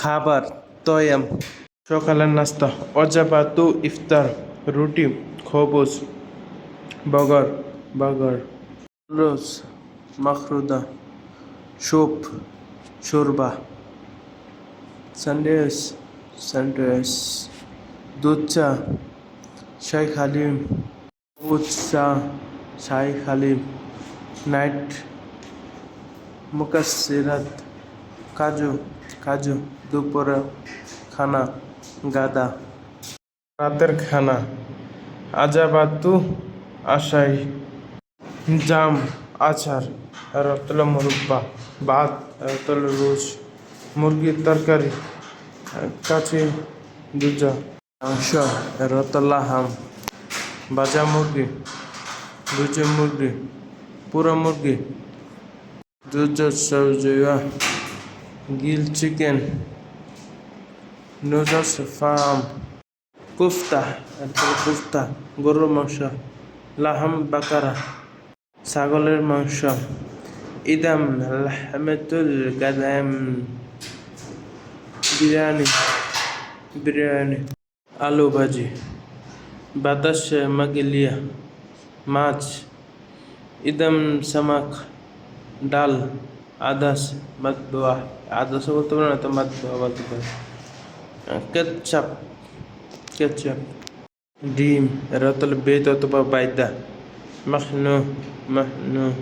খাবার, তয়াম। সকালের নাস্তা অজাবাতু ইফতার, রুটি, খবুজ, বগর বগর, রোজ, মখরুদা, সুপ শোরবা সানডেস সানডেস দুধ চা শাই হালিম দুধ চা শাই নাইট মুকাসিরাত কাজু কাজু, দুপুরে খানা, গাদা। রাতের খানা, আজাবাতু আশাই, জাম, আচার, রতল মুরব্বা, ভাত, রতল রোজ, মুরগির তরকারি, কাচি, দুজা, মাংস, রতলা হাম, বাজা মুরগি দুজে মুরগি, পুরো মুরগি, দুজো সবজিয়া Gill chicken noodles farm kofta kofta গরুর মাংস লাহাম বাকারা ছাগলের মাংস ইদাম লাহমেতুল গাদাম বিরিয়ানি বিরিয়ানি আলু ভাজি বাতাস মাগিলিয়া মাছ ইদাম সামাক ডাল আদাস মাতবুয়া আদাস বলতে পারে না তো মাতবুয়া বলতে পারে কেচাপ কেচাপ ডিম এরা তাহলে বেত অথবা বাইদা। মাখনু মাখনু।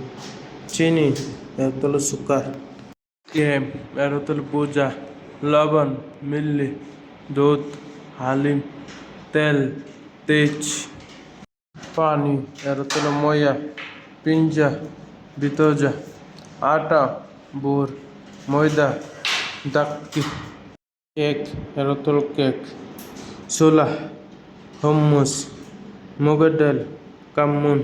চিনি এরা তাহলে সুকার। ক্রেম এরা তাহলে পূজা। লবণ, মিল্লি। দুধ, হালিম। তেল, তেজ। পানি এর তলে ময়া। পিঞ্জা, বিতজা। আটা, বোর, ময়দা দাক্কি কেক রতল তল কেক, ছোলা, হম্মস, মুগের ডাল কামুন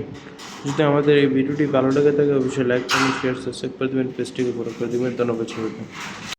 যদি আমাদের এই ভিডিওটি ভালো লেগে থাকে, অবশ্যই লাইক কমেন্ট শেয়ার সাবস্ক্রাইব করে দেবেন, পেজটিকে বড় করে দেবেন। ধন্যবাদ